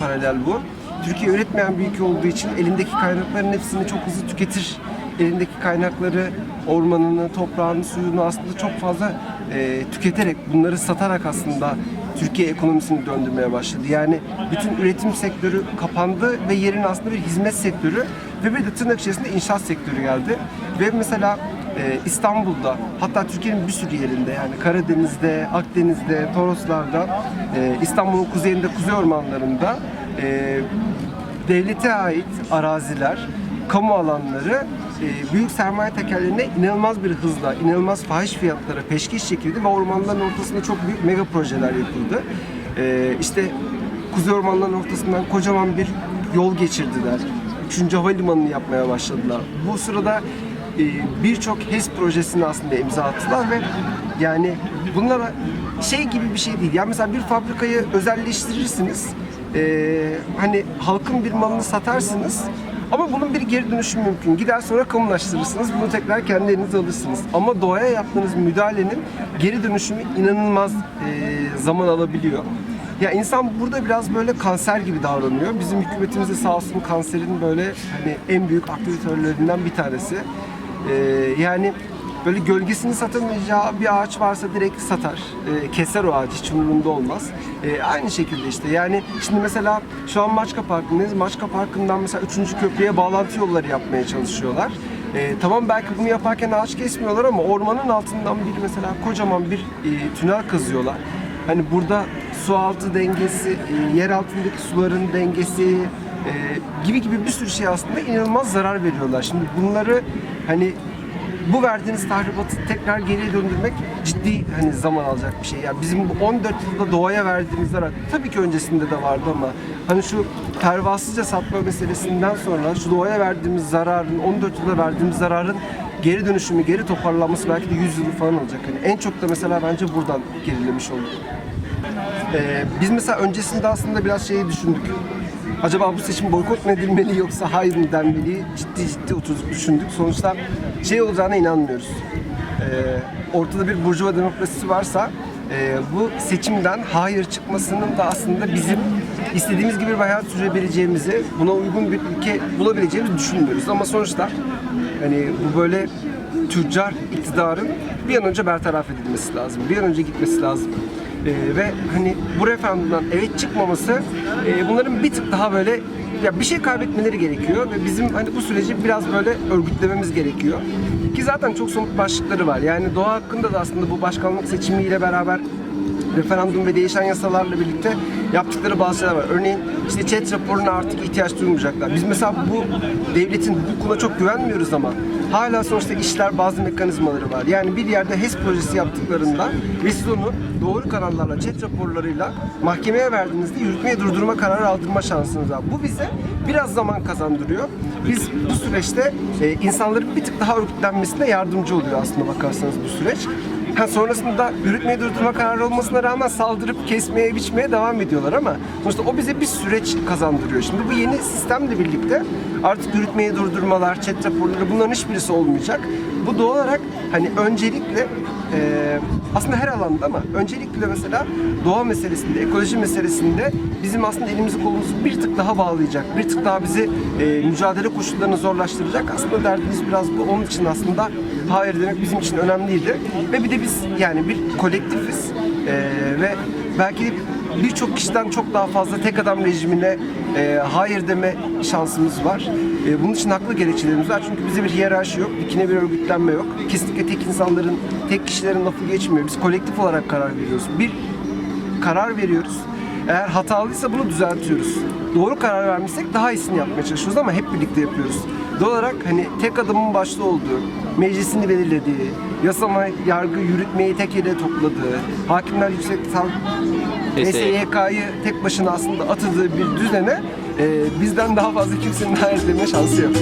paralel bu. Türkiye üretmeyen bir ülke olduğu için elindeki kaynakların hepsini çok hızlı tüketir. Elindeki kaynakları, ormanını, toprağını, suyunu aslında çok fazla e, tüketerek, bunları satarak aslında Türkiye ekonomisini döndürmeye başladı. Yani bütün üretim sektörü kapandı ve yerine aslında bir hizmet sektörü ve bir de tırnak içerisinde inşaat sektörü geldi. Ve mesela e, İstanbul'da hatta Türkiye'nin bir sürü yerinde yani Karadeniz'de, Akdeniz'de, Toroslar'da, e, İstanbul'un kuzeyinde, kuzey ormanlarında e, devlete ait araziler, kamu alanları büyük sermaye tekerlerine inanılmaz bir hızla, inanılmaz fahiş fiyatlara peşkeş çekildi ve ormanların ortasında çok büyük mega projeler yapıldı. E, işte Kuzey Ormanları'nın ortasından kocaman bir yol geçirdiler. Üçüncü havalimanını yapmaya başladılar. Bu sırada birçok HES projesini aslında imza attılar ve yani bunlara şey gibi bir şey değil. Yani mesela bir fabrikayı özelleştirirsiniz. e, hani halkın bir malını satarsınız. Ama bunun bir geri dönüşü mümkün. Gider sonra kamulaştırırsınız. Bunu tekrar kendi elinize alırsınız. Ama doğaya yaptığınız müdahalenin geri dönüşümü inanılmaz e, zaman alabiliyor. Ya insan burada biraz böyle kanser gibi davranıyor. Bizim hükümetimiz de sağ olsun kanserin böyle hani en büyük aktivitörlerinden bir tanesi. Ee, yani böyle gölgesini satamayacağı bir ağaç varsa direkt satar. Ee, keser o ağacı hiç umurunda olmaz. Ee, aynı şekilde işte yani şimdi mesela şu an Maçka Parkı'ndayız. Maçka Parkı'ndan mesela 3. köprüye bağlantı yolları yapmaya çalışıyorlar. Ee, tamam belki bunu yaparken ağaç kesmiyorlar ama ormanın altından bir mesela kocaman bir e, tünel kazıyorlar. Hani burada su altı dengesi, e, yer altındaki suların dengesi e, gibi gibi bir sürü şey aslında inanılmaz zarar veriyorlar. Şimdi bunları hani bu verdiğiniz tahribatı tekrar geriye döndürmek ciddi hani zaman alacak bir şey. Yani bizim bu 14 yılda doğaya verdiğimiz zarar tabii ki öncesinde de vardı ama hani şu pervasızca satma meselesinden sonra şu doğaya verdiğimiz zararın 14 yılda verdiğimiz zararın geri dönüşümü, geri toparlanması belki de 100 yılı falan olacak. Hani en çok da mesela bence buradan gerilemiş olduk. Ee, biz mesela öncesinde aslında biraz şeyi düşündük. Acaba bu seçim boykot mu edilmeli yoksa hayır mı denmeli? Ciddi ciddi oturduk düşündük. Sonuçta şey olacağına inanmıyoruz. Ee, ortada bir burjuva demokrasisi varsa e, bu seçimden hayır çıkmasının da aslında bizim istediğimiz gibi bir hayat sürebileceğimizi, buna uygun bir ülke bulabileceğimizi düşünmüyoruz. Ama sonuçta hani bu böyle tüccar iktidarın bir an önce bertaraf edilmesi lazım. Bir an önce gitmesi lazım. Ee, ve hani bu referandumdan evet çıkmaması e, bunların bir tık daha böyle ya bir şey kaybetmeleri gerekiyor ve bizim hani bu süreci biraz böyle örgütlememiz gerekiyor. Ki zaten çok somut başlıkları var. Yani doğa hakkında da aslında bu başkanlık seçimiyle beraber referandum ve değişen yasalarla birlikte yaptıkları bazı şeyler var. Örneğin işte chat raporuna artık ihtiyaç duymayacaklar. Biz mesela bu devletin hukukuna çok güvenmiyoruz ama hala sonuçta işler bazı mekanizmaları var. Yani bir yerde HES projesi yaptıklarında ve siz onu doğru kanallarla, chat raporlarıyla mahkemeye verdiğinizde yürütmeye durdurma kararı aldırma şansınız var. Bu bize biraz zaman kazandırıyor. Biz bu süreçte e, insanların bir tık daha örgütlenmesine yardımcı oluyor aslında bakarsanız bu süreç. Ha, sonrasında yürütmeyi durdurma kararı olmasına rağmen saldırıp kesmeye, biçmeye devam ediyorlar ama sonuçta o bize bir süreç kazandırıyor. Şimdi bu yeni sistemle birlikte artık yürütmeyi durdurmalar, chat raporları bunların hiçbirisi olmayacak. Bu doğal olarak hani öncelikle e, aslında her alanda ama öncelikle mesela doğa meselesinde, ekoloji meselesinde bizim aslında elimizi kolumuzu bir tık daha bağlayacak, bir tık daha bizi e, mücadele koşullarını zorlaştıracak. Aslında derdimiz biraz bu. Onun için aslında hayır demek bizim için önemliydi. Ve bir de biz yani bir kolektifiz E, ve belki birçok kişiden çok daha fazla tek adam rejimine e, hayır deme şansımız var. E, bunun için haklı gerekçelerimiz var. Çünkü bize bir hiyerarşi yok, dikine bir örgütlenme yok. Kesinlikle tek insanların, tek kişilerin lafı geçmiyor. Biz kolektif olarak karar veriyoruz. Bir karar veriyoruz. Eğer hatalıysa bunu düzeltiyoruz. Doğru karar vermişsek daha iyisini yapmaya çalışıyoruz ama hep birlikte yapıyoruz. Doğal olarak hani tek adamın başta olduğu, meclisini belirlediği, yasama, yargı, yürütmeyi tek yere topladığı, hakimler yüksek sal SYK'yı tek başına aslında atadığı bir düzene e, bizden daha fazla kimsenin hayal edeme şansı yok.